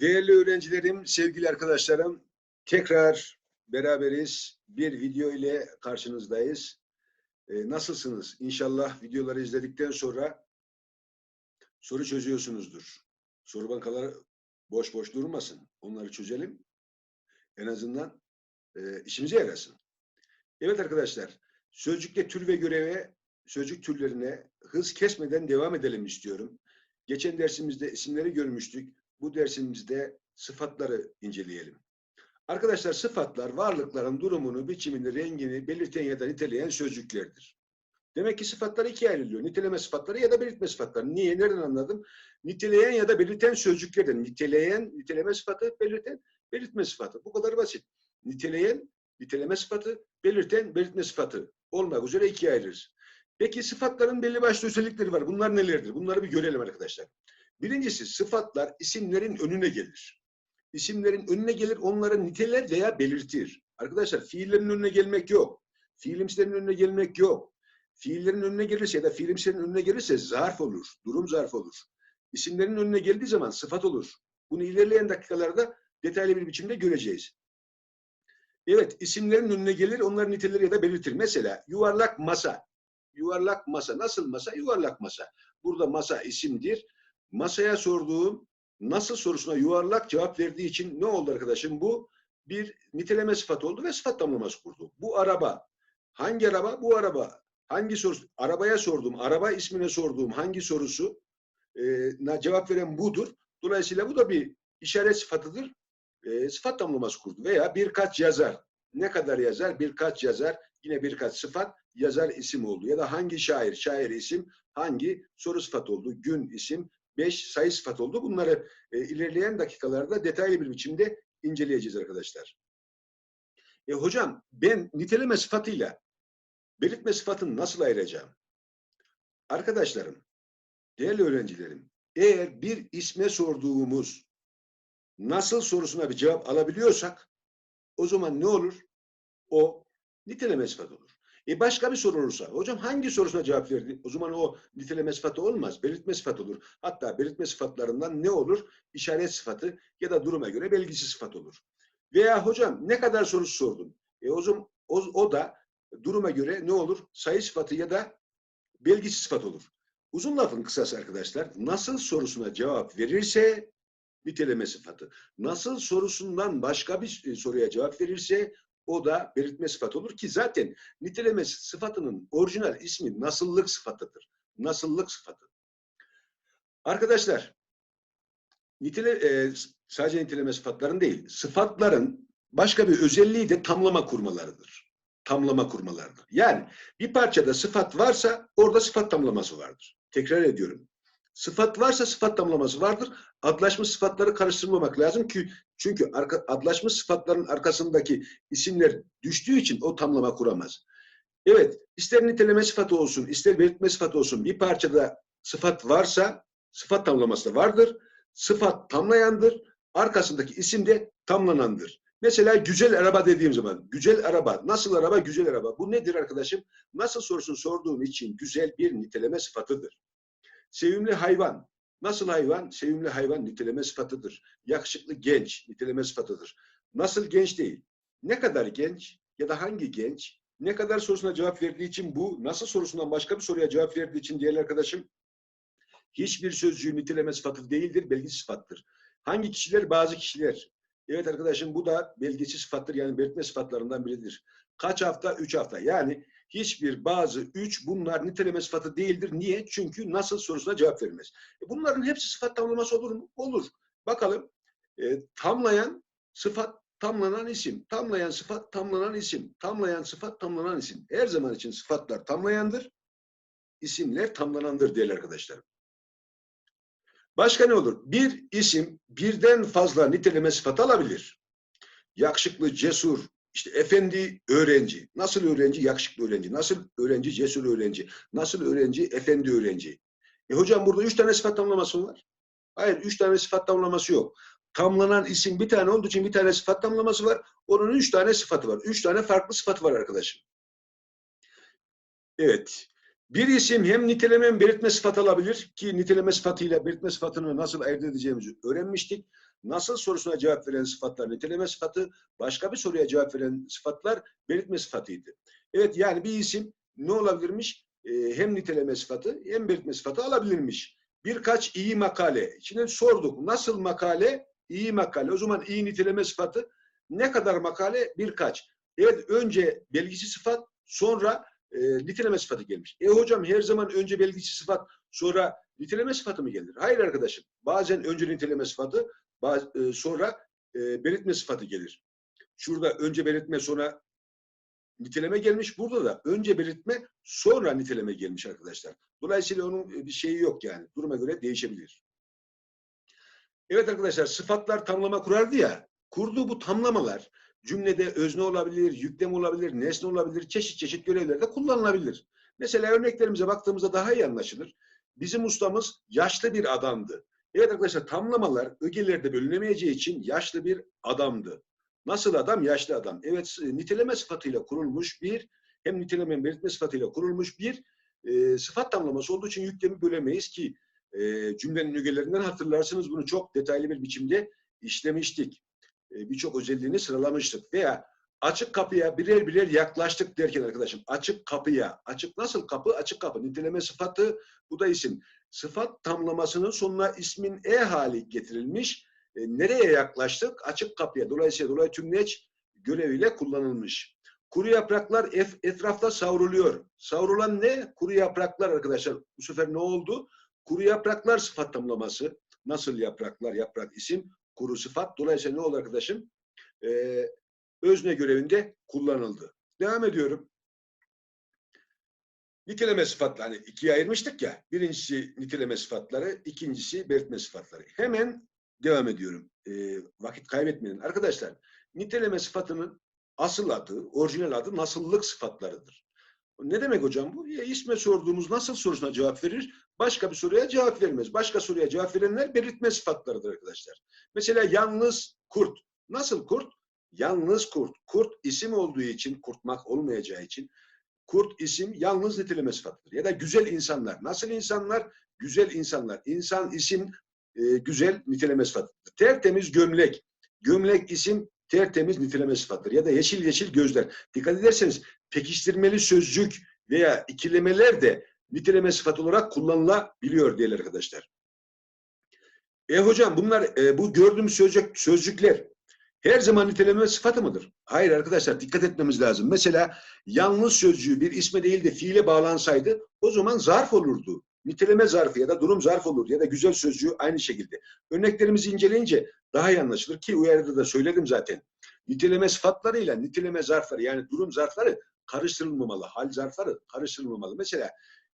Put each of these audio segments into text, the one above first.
Değerli öğrencilerim, sevgili arkadaşlarım, tekrar beraberiz. Bir video ile karşınızdayız. Ee, nasılsınız? İnşallah videoları izledikten sonra soru çözüyorsunuzdur. Soru bankaları boş boş durmasın. Onları çözelim. En azından e, işimize yarasın. Evet arkadaşlar, sözcükte tür ve göreve, sözcük türlerine hız kesmeden devam edelim istiyorum. Geçen dersimizde isimleri görmüştük bu dersimizde sıfatları inceleyelim. Arkadaşlar sıfatlar varlıkların durumunu, biçimini, rengini belirten ya da niteleyen sözcüklerdir. Demek ki sıfatlar ikiye ayrılıyor. Niteleme sıfatları ya da belirtme sıfatları. Niye? Nereden anladım? Niteleyen ya da belirten sözcüklerden. Niteleyen, niteleme sıfatı, belirten, belirtme sıfatı. Bu kadar basit. Niteleyen, niteleme sıfatı, belirten, belirtme sıfatı olmak üzere ikiye ayırırız. Peki sıfatların belli başlı özellikleri var. Bunlar nelerdir? Bunları bir görelim arkadaşlar. Birincisi sıfatlar isimlerin önüne gelir. İsimlerin önüne gelir, onları niteler veya belirtir. Arkadaşlar fiillerin önüne gelmek yok. Fiilimslerin önüne gelmek yok. Fiillerin önüne gelirse ya da fiilimslerin önüne gelirse zarf olur, durum zarf olur. İsimlerin önüne geldiği zaman sıfat olur. Bunu ilerleyen dakikalarda detaylı bir biçimde göreceğiz. Evet, isimlerin önüne gelir, onların niteleri ya da belirtir. Mesela yuvarlak masa. Yuvarlak masa. Nasıl masa? Yuvarlak masa. Burada masa isimdir masaya sorduğum nasıl sorusuna yuvarlak cevap verdiği için ne oldu arkadaşım? Bu bir niteleme sıfatı oldu ve sıfat tamlaması kurdu. Bu araba. Hangi araba? Bu araba. Hangi sorusu? Arabaya sorduğum, araba ismine sorduğum hangi sorusu e, cevap veren budur. Dolayısıyla bu da bir işaret sıfatıdır. E, sıfat tamlaması kurdu. Veya birkaç yazar. Ne kadar yazar? Birkaç yazar. Yine birkaç sıfat yazar isim oldu. Ya da hangi şair? Şair isim. Hangi soru sıfat oldu? Gün isim beş sayı sıfat oldu. Bunları e, ilerleyen dakikalarda detaylı bir biçimde inceleyeceğiz arkadaşlar. E, hocam ben niteleme sıfatıyla belirtme sıfatını nasıl ayıracağım? Arkadaşlarım, değerli öğrencilerim, eğer bir isme sorduğumuz nasıl sorusuna bir cevap alabiliyorsak o zaman ne olur? O niteleme sıfatı olur. E başka bir soru olursa, hocam hangi sorusuna cevap verdi? O zaman o niteleme sıfatı olmaz, belirtme sıfatı olur. Hatta belirtme sıfatlarından ne olur? İşaret sıfatı ya da duruma göre belgisi sıfat olur. Veya hocam ne kadar soru sordum? E o zaman o, o da duruma göre ne olur? Sayı sıfatı ya da belgisi sıfat olur. Uzun lafın kısası arkadaşlar, nasıl sorusuna cevap verirse niteleme sıfatı. Nasıl sorusundan başka bir e, soruya cevap verirse o da belirtme sıfatı olur ki zaten niteleme sıfatının orijinal ismi nasıllık sıfatıdır. Nasıllık sıfatı. Arkadaşlar, nitele, e, sadece niteleme sıfatların değil, sıfatların başka bir özelliği de tamlama kurmalarıdır. Tamlama kurmalarıdır. Yani bir parçada sıfat varsa orada sıfat tamlaması vardır. Tekrar ediyorum. Sıfat varsa sıfat tamlaması vardır. Adlaşmış sıfatları karıştırmamak lazım ki çünkü arka, adlaşmış sıfatların arkasındaki isimler düştüğü için o tamlama kuramaz. Evet, ister niteleme sıfatı olsun, ister belirtme sıfatı olsun bir parçada sıfat varsa sıfat tamlaması da vardır. Sıfat tamlayandır, arkasındaki isim de tamlanandır. Mesela güzel araba dediğim zaman, güzel araba, nasıl araba, güzel araba. Bu nedir arkadaşım? Nasıl sorusunu sorduğum için güzel bir niteleme sıfatıdır. Sevimli hayvan. Nasıl hayvan? Sevimli hayvan niteleme sıfatıdır. Yakışıklı genç niteleme sıfatıdır. Nasıl genç değil? Ne kadar genç ya da hangi genç? Ne kadar sorusuna cevap verdiği için bu, nasıl sorusundan başka bir soruya cevap verdiği için değerli arkadaşım, hiçbir sözcüğün niteleme sıfatı değildir, belgisi sıfattır. Hangi kişiler? Bazı kişiler. Evet arkadaşım bu da belgesi sıfattır yani belirtme sıfatlarından biridir. Kaç hafta? Üç hafta. Yani hiçbir, bazı, üç bunlar niteleme sıfatı değildir. Niye? Çünkü nasıl sorusuna cevap verilmez. E bunların hepsi sıfat tamlaması olur mu? Olur. Bakalım. E, tamlayan sıfat, tamlanan isim. Tamlayan sıfat, tamlanan isim. Tamlayan sıfat, tamlanan isim. Her zaman için sıfatlar tamlayandır. İsimler tamlanandır değerli arkadaşlarım. Başka ne olur? Bir isim birden fazla niteleme sıfat alabilir. Yakışıklı, cesur, işte efendi öğrenci. Nasıl öğrenci? Yakışıklı öğrenci. Nasıl öğrenci? Cesur öğrenci. Nasıl öğrenci? Efendi öğrenci. E hocam burada üç tane sıfat tamlaması var. Hayır, üç tane sıfat tamlaması yok. Tamlanan isim bir tane olduğu için bir tane sıfat tamlaması var. Onun üç tane sıfatı var. Üç tane farklı sıfatı var arkadaşım. Evet. Bir isim hem niteleme hem belirtme sıfatı alabilir ki niteleme sıfatıyla belirtme sıfatını nasıl ayırt edeceğimizi öğrenmiştik. Nasıl sorusuna cevap veren sıfatlar niteleme sıfatı, başka bir soruya cevap veren sıfatlar belirtme sıfatıydı. Evet yani bir isim ne olabilirmiş? Ee, hem niteleme sıfatı hem belirtme sıfatı alabilirmiş. Birkaç iyi makale. Şimdi sorduk. Nasıl makale? İyi makale. O zaman iyi niteleme sıfatı ne kadar makale? Birkaç. Evet önce belgisi sıfat sonra e, niteleme sıfatı gelmiş. E hocam her zaman önce belgisi sıfat sonra niteleme sıfatı mı gelir? Hayır arkadaşım. Bazen önce niteleme sıfatı sonra e, belirtme sıfatı gelir. Şurada önce belirtme sonra niteleme gelmiş. Burada da önce belirtme sonra niteleme gelmiş arkadaşlar. Dolayısıyla onun bir şeyi yok yani. Duruma göre değişebilir. Evet arkadaşlar sıfatlar tamlama kurardı ya. Kurduğu bu tamlamalar cümlede özne olabilir, yüklem olabilir, nesne olabilir, çeşit çeşit görevlerde kullanılabilir. Mesela örneklerimize baktığımızda daha iyi anlaşılır. Bizim ustamız yaşlı bir adamdı. Evet arkadaşlar tamlamalar ögelerde bölünemeyeceği için yaşlı bir adamdı. Nasıl adam? Yaşlı adam. Evet niteleme sıfatıyla kurulmuş bir hem niteleme hem belirtme sıfatıyla kurulmuş bir e, sıfat tamlaması olduğu için yüklemi bölemeyiz ki e, cümlenin ögelerinden hatırlarsınız bunu çok detaylı bir biçimde işlemiştik. E, Birçok özelliğini sıralamıştık. Veya açık kapıya birer birer yaklaştık derken arkadaşım açık kapıya, açık nasıl kapı? Açık kapı. Niteleme sıfatı bu da isim. Sıfat tamlamasının sonuna ismin e hali getirilmiş. E, nereye yaklaştık? Açık kapıya. Dolayısıyla dolayı tümleç göreviyle kullanılmış. Kuru yapraklar ef, etrafta savruluyor. Savrulan ne? Kuru yapraklar arkadaşlar. Bu sefer ne oldu? Kuru yapraklar sıfat tamlaması. Nasıl yapraklar? Yaprak isim. Kuru sıfat. Dolayısıyla ne oldu arkadaşım? Ee, özne görevinde kullanıldı. Devam ediyorum. Niteleme sıfatları. Hani ikiye ayırmıştık ya. Birincisi niteleme sıfatları, ikincisi belirtme sıfatları. Hemen devam ediyorum. Ee, vakit kaybetmeyin. Arkadaşlar, niteleme sıfatının asıl adı, orijinal adı nasıllık sıfatlarıdır. Ne demek hocam bu? Ya isme sorduğumuz nasıl sorusuna cevap verir, başka bir soruya cevap vermez. Başka soruya cevap verenler belirtme sıfatlarıdır arkadaşlar. Mesela yalnız kurt. Nasıl kurt? Yalnız kurt. Kurt isim olduğu için, kurtmak olmayacağı için kurt isim yalnız niteleme sıfatıdır. Ya da güzel insanlar. Nasıl insanlar? Güzel insanlar. İnsan isim e, güzel niteleme sıfatıdır. Tertemiz gömlek. Gömlek isim tertemiz niteleme sıfatıdır. Ya da yeşil yeşil gözler. Dikkat ederseniz pekiştirmeli sözcük veya ikilemeler de niteleme sıfat olarak kullanılabiliyor değerli arkadaşlar. E hocam bunlar e, bu gördüğümüz sözcük, sözcükler her zaman niteleme sıfatı mıdır? Hayır arkadaşlar dikkat etmemiz lazım. Mesela yalnız sözcüğü bir isme değil de fiile bağlansaydı o zaman zarf olurdu. Niteleme zarfı ya da durum zarf olur ya da güzel sözcüğü aynı şekilde. Örneklerimizi inceleyince daha iyi anlaşılır ki uyarıda da söyledim zaten. Niteleme sıfatlarıyla niteleme zarfları yani durum zarfları karıştırılmamalı. Hal zarfları karıştırılmamalı. Mesela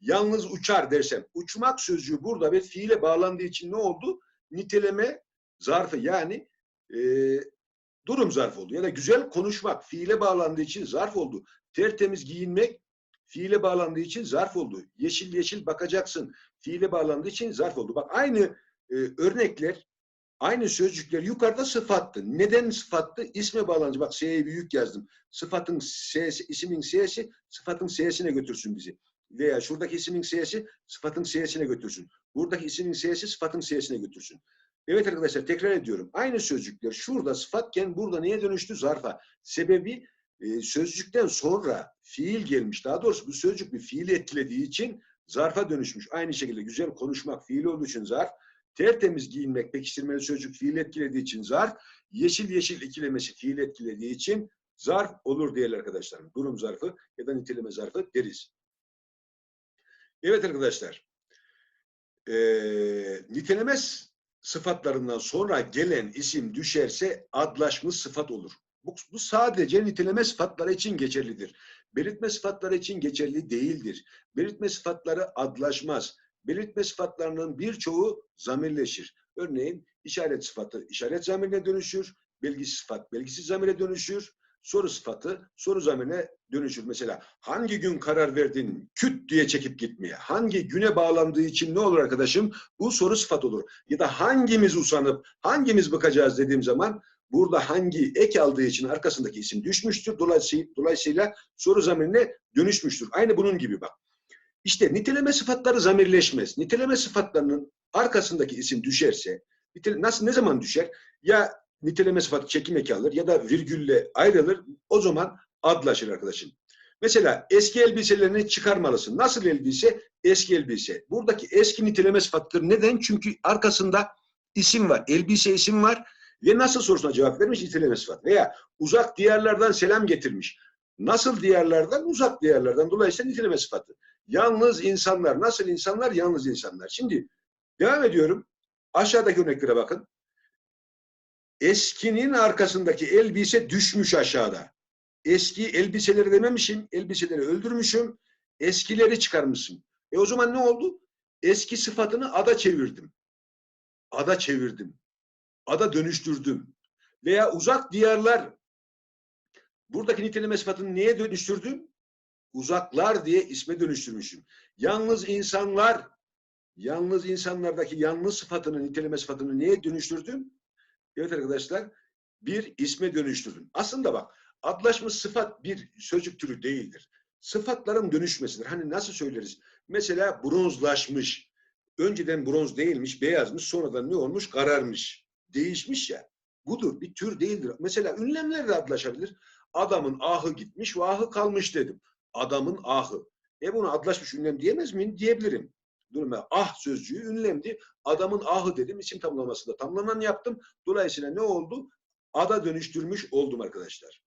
yalnız uçar dersem uçmak sözcüğü burada ve fiile bağlandığı için ne oldu? Niteleme zarfı yani e, durum zarf oldu. Ya da güzel konuşmak fiile bağlandığı için zarf oldu. Tertemiz giyinmek fiile bağlandığı için zarf oldu. Yeşil yeşil bakacaksın fiile bağlandığı için zarf oldu. Bak aynı e, örnekler, aynı sözcükler yukarıda sıfattı. Neden sıfattı? İsme bağlanıcı. Bak S'ye büyük yazdım. Sıfatın S'si, ismin S'si sıfatın S'sine götürsün bizi. Veya şuradaki ismin S'si sıfatın S'sine götürsün. Buradaki ismin S'si sıfatın S'sine götürsün. Evet arkadaşlar tekrar ediyorum. Aynı sözcükler şurada sıfatken burada neye dönüştü? Zarfa. Sebebi e, sözcükten sonra fiil gelmiş. Daha doğrusu bu sözcük bir fiili etkilediği için zarfa dönüşmüş. Aynı şekilde güzel konuşmak fiil olduğu için zarf. Tertemiz giyinmek, pekiştirmeli sözcük fiil etkilediği için zarf. Yeşil yeşil ikilemesi fiil etkilediği için zarf olur değerli arkadaşlarım. Durum zarfı ya da niteleme zarfı deriz. Evet arkadaşlar. E, niteleme sıfatlarından sonra gelen isim düşerse adlaşmış sıfat olur. Bu, bu sadece niteleme sıfatları için geçerlidir. Belirtme sıfatları için geçerli değildir. Belirtme sıfatları adlaşmaz. Belirtme sıfatlarının birçoğu zamirleşir. Örneğin işaret sıfatı işaret zamirine dönüşür. Belgisi sıfat belgisi zamire dönüşür. Soru sıfatı soru zamirine dönüşür. Mesela hangi gün karar verdin küt diye çekip gitmeye? Hangi güne bağlandığı için ne olur arkadaşım? Bu soru sıfat olur. Ya da hangimiz usanıp hangimiz bakacağız dediğim zaman burada hangi ek aldığı için arkasındaki isim düşmüştür. Dolayısıyla, dolayısıyla soru zamirine dönüşmüştür. Aynı bunun gibi bak. İşte niteleme sıfatları zamirleşmez. Niteleme sıfatlarının arkasındaki isim düşerse, nasıl ne zaman düşer? Ya niteleme sıfatı çekim eki alır ya da virgülle ayrılır. O zaman adlaşır arkadaşım. Mesela eski elbiselerini çıkarmalısın. Nasıl elbise? Eski elbise. Buradaki eski niteleme sıfatıdır. Neden? Çünkü arkasında isim var. Elbise isim var ve nasıl sorusuna cevap vermiş niteleme sıfat. Veya uzak diyarlardan selam getirmiş. Nasıl diyarlardan? Uzak diyarlardan. Dolayısıyla niteleme sıfatı. Yalnız insanlar. Nasıl insanlar? Yalnız insanlar. Şimdi devam ediyorum. Aşağıdaki örneklere bakın. Eskinin arkasındaki elbise düşmüş aşağıda. Eski elbiseleri dememişim. Elbiseleri öldürmüşüm. Eskileri çıkarmışım. E o zaman ne oldu? Eski sıfatını ada çevirdim. Ada çevirdim. Ada dönüştürdüm. Veya uzak diyarlar buradaki niteleme sıfatını neye dönüştürdüm? Uzaklar diye isme dönüştürmüşüm. Yalnız insanlar yalnız insanlardaki yalnız sıfatını, niteleme sıfatını neye dönüştürdüm? Evet arkadaşlar, bir isme dönüştürdüm. Aslında bak, adlaşmış sıfat bir sözcük türü değildir. Sıfatların dönüşmesidir. Hani nasıl söyleriz? Mesela bronzlaşmış. Önceden bronz değilmiş, beyazmış, sonradan ne olmuş? Kararmış. Değişmiş ya. Budur, bir tür değildir. Mesela ünlemler de adlaşabilir. Adamın ahı gitmiş ve ahı kalmış dedim. Adamın ahı. E bunu adlaşmış ünlem diyemez miyim? Diyebilirim. Durma ah sözcüğü ünlemdi. Adamın ahı dedim. isim tamlamasında tamlaman yaptım. Dolayısıyla ne oldu? Ada dönüştürmüş oldum arkadaşlar.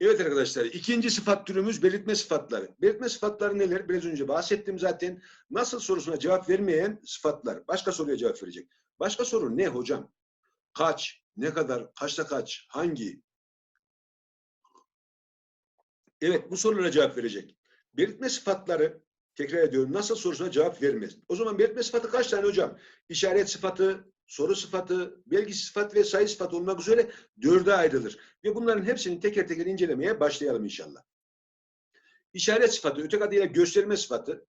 Evet arkadaşlar ikinci sıfat türümüz belirtme sıfatları. Belirtme sıfatları neler? Biraz önce bahsettim zaten. Nasıl sorusuna cevap vermeyen sıfatlar. Başka soruya cevap verecek. Başka soru ne hocam? Kaç? Ne kadar? Kaçta kaç? Hangi? Evet bu sorulara cevap verecek. Belirtme sıfatları tekrar ediyorum nasıl sorusuna cevap vermez. O zaman belirtme sıfatı kaç tane hocam? İşaret sıfatı, soru sıfatı, belgi sıfat ve sayı sıfatı olmak üzere dörde ayrılır. Ve bunların hepsini teker teker incelemeye başlayalım inşallah. İşaret sıfatı, öteki adıyla gösterme sıfatı,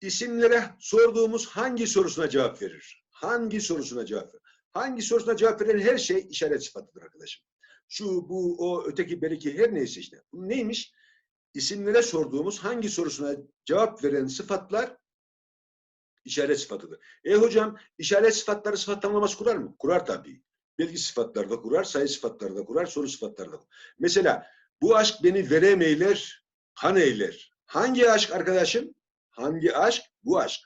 isimlere sorduğumuz hangi sorusuna cevap verir? Hangi sorusuna cevap verir? Hangi sorusuna cevap veren her şey işaret sıfatıdır arkadaşım. Şu, bu, o, öteki, belki her neyse işte. Bu neymiş? İsimlere sorduğumuz hangi sorusuna cevap veren sıfatlar işaret sıfatıdır. E hocam işaret sıfatları sıfat tamlaması kurar mı? Kurar tabii. Belki sıfatları da kurar, sayı sıfatları da kurar, soru sıfatları da kurar. Mesela bu aşk beni veremeyler, han eyler. Hangi aşk arkadaşım? Hangi aşk? Bu aşk.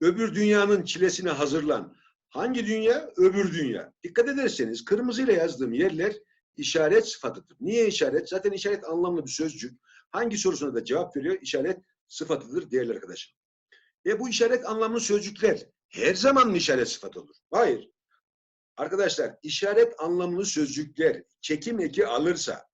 Öbür dünyanın çilesine hazırlan. Hangi dünya? Öbür dünya. Dikkat ederseniz kırmızıyla yazdığım yerler işaret sıfatıdır. Niye işaret? Zaten işaret anlamlı bir sözcük. Hangi sorusuna da cevap veriyor? İşaret sıfatıdır değerli arkadaşım. E bu işaret anlamlı sözcükler her zaman mı işaret sıfatı olur? Hayır. Arkadaşlar işaret anlamlı sözcükler çekim eki alırsa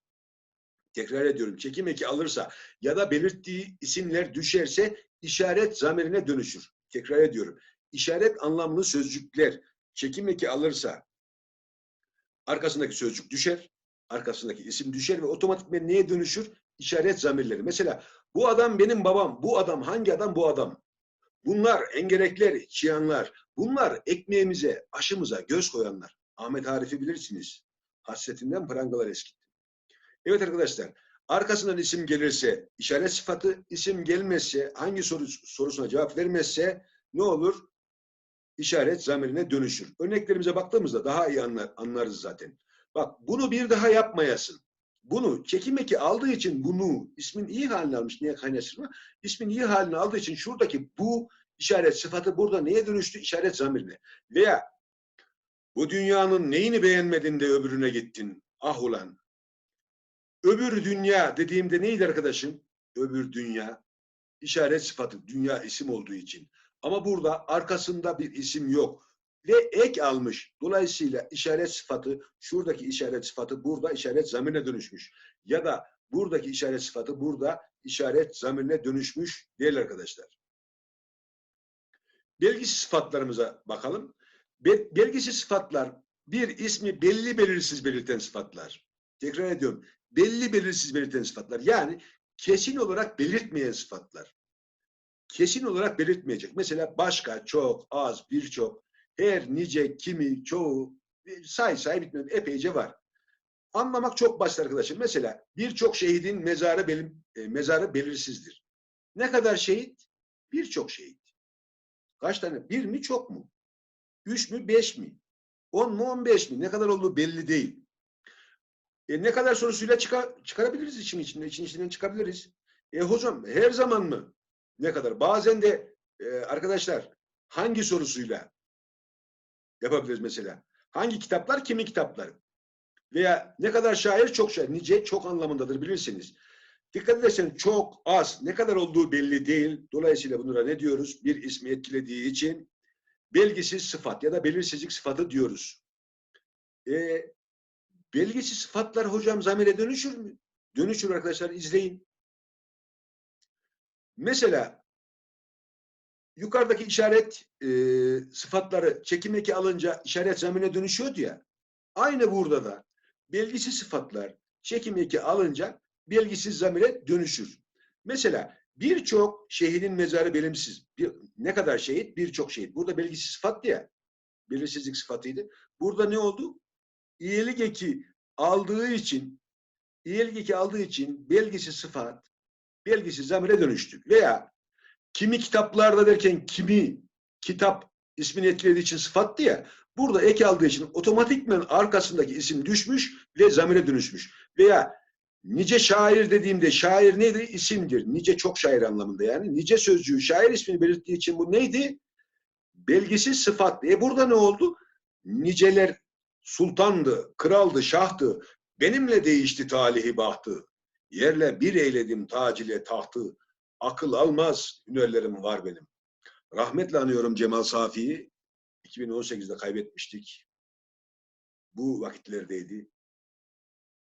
tekrar ediyorum çekim eki alırsa ya da belirttiği isimler düşerse işaret zamirine dönüşür. Tekrar ediyorum. İşaret anlamlı sözcükler çekim eki alırsa arkasındaki sözcük düşer, arkasındaki isim düşer ve otomatikmen neye dönüşür? İşaret zamirleri. Mesela bu adam benim babam. Bu adam hangi adam? Bu adam. Bunlar engerekler, çiyanlar. Bunlar ekmeğimize, aşımıza göz koyanlar. Ahmet Arif'i bilirsiniz. Hasretinden prangalar eskitti. Evet arkadaşlar, arkasından isim gelirse işaret sıfatı, isim gelmezse, hangi soru, sorusuna cevap vermezse ne olur? İşaret zamirine dönüşür. Örneklerimize baktığımızda daha iyi anlar, anlarız zaten. Bak bunu bir daha yapmayasın. Bunu çekim eki aldığı için bunu ismin iyi halini almış. Niye kaynaştırma? İsmin iyi halini aldığı için şuradaki bu işaret sıfatı burada neye dönüştü? İşaret zamirine. Veya bu dünyanın neyini beğenmedin de öbürüne gittin? Ah ulan. Öbür dünya dediğimde neydi arkadaşım? Öbür dünya. işaret sıfatı. Dünya isim olduğu için. Ama burada arkasında bir isim yok. Ve ek almış. Dolayısıyla işaret sıfatı, şuradaki işaret sıfatı burada işaret zamirine dönüşmüş. Ya da buradaki işaret sıfatı burada işaret zamirine dönüşmüş değil arkadaşlar. Belgisiz sıfatlarımıza bakalım. Be belgisiz sıfatlar bir ismi belli belirsiz belirten sıfatlar. Tekrar ediyorum. Belli belirsiz belirten sıfatlar. Yani kesin olarak belirtmeyen sıfatlar. Kesin olarak belirtmeyecek. Mesela başka, çok, az, birçok, her, nice, kimi, çoğu, say say bitmez. Epeyce var. Anlamak çok basit arkadaşlar. Mesela birçok şehidin mezarı, belim, e, mezarı belirsizdir. Ne kadar şehit? Birçok şehit. Kaç tane? Bir mi çok mu? Üç mü beş mi? On mu on beş mi? Ne kadar olduğu belli değil. E ne kadar sorusuyla çıkar, çıkarabiliriz için içinde, için içinden çıkabiliriz. E hocam her zaman mı? Ne kadar? Bazen de e, arkadaşlar hangi sorusuyla yapabiliriz mesela? Hangi kitaplar, kimin kitapları? Veya ne kadar şair, çok şair. Nice, çok anlamındadır bilirsiniz. Dikkat edersen çok, az, ne kadar olduğu belli değil. Dolayısıyla bunlara ne diyoruz? Bir ismi etkilediği için belgisiz sıfat ya da belirsizlik sıfatı diyoruz. E, belgisiz sıfatlar hocam zamire dönüşür mü? Dönüşür arkadaşlar izleyin. Mesela yukarıdaki işaret e, sıfatları çekim eki alınca işaret zamine dönüşüyordu ya. Aynı burada da belgisiz sıfatlar çekim eki alınca belgisiz zamire dönüşür. Mesela birçok şehidin mezarı bilimsiz. Bir, ne kadar şehit? Birçok şehit. Burada belgisiz sıfat ya. Belirsizlik sıfatıydı. Burada ne oldu? İyilik eki aldığı için iyilik eki aldığı için belgisiz sıfat belgisiz zamire dönüştü. Veya kimi kitaplarda derken kimi kitap ismini etkilediği için sıfattı ya. Burada ek aldığı için otomatikmen arkasındaki isim düşmüş ve zamire dönüşmüş. Veya nice şair dediğimde şair nedir? İsimdir. Nice çok şair anlamında yani. Nice sözcüğü şair ismini belirttiği için bu neydi? Belgisiz sıfat. E burada ne oldu? Niceler sultandı, kraldı, şahtı. Benimle değişti talihi bahtı. Yerle bir eyledim tac ile tahtı. Akıl almaz hünerlerim var benim. Rahmetle anıyorum Cemal Safi'yi. 2018'de kaybetmiştik. Bu vakitlerdeydi.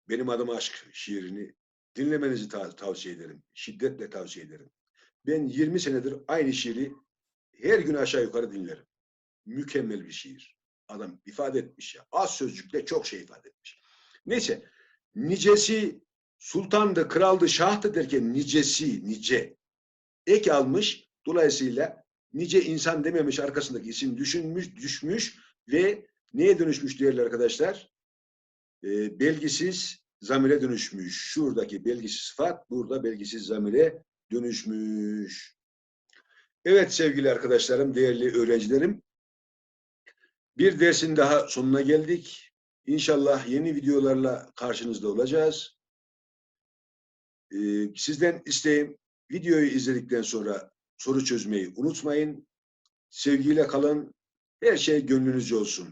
Benim adım aşk şiirini dinlemenizi ta- tavsiye ederim. Şiddetle tavsiye ederim. Ben 20 senedir aynı şiiri her gün aşağı yukarı dinlerim. Mükemmel bir şiir. Adam ifade etmiş ya. Az sözcükle çok şey ifade etmiş. Neyse. Nicesi sultandı, kraldı, şahtı derken nicesi, nice. Ek almış. Dolayısıyla nice insan dememiş arkasındaki isim düşünmüş, düşmüş ve neye dönüşmüş değerli arkadaşlar? Ee, belgisiz zamire dönüşmüş. Şuradaki belgisiz sıfat burada belgisiz zamire dönüşmüş. Evet sevgili arkadaşlarım, değerli öğrencilerim. Bir dersin daha sonuna geldik. İnşallah yeni videolarla karşınızda olacağız. Ee, sizden isteğim videoyu izledikten sonra soru çözmeyi unutmayın. Sevgiyle kalın. Her şey gönlünüzce olsun.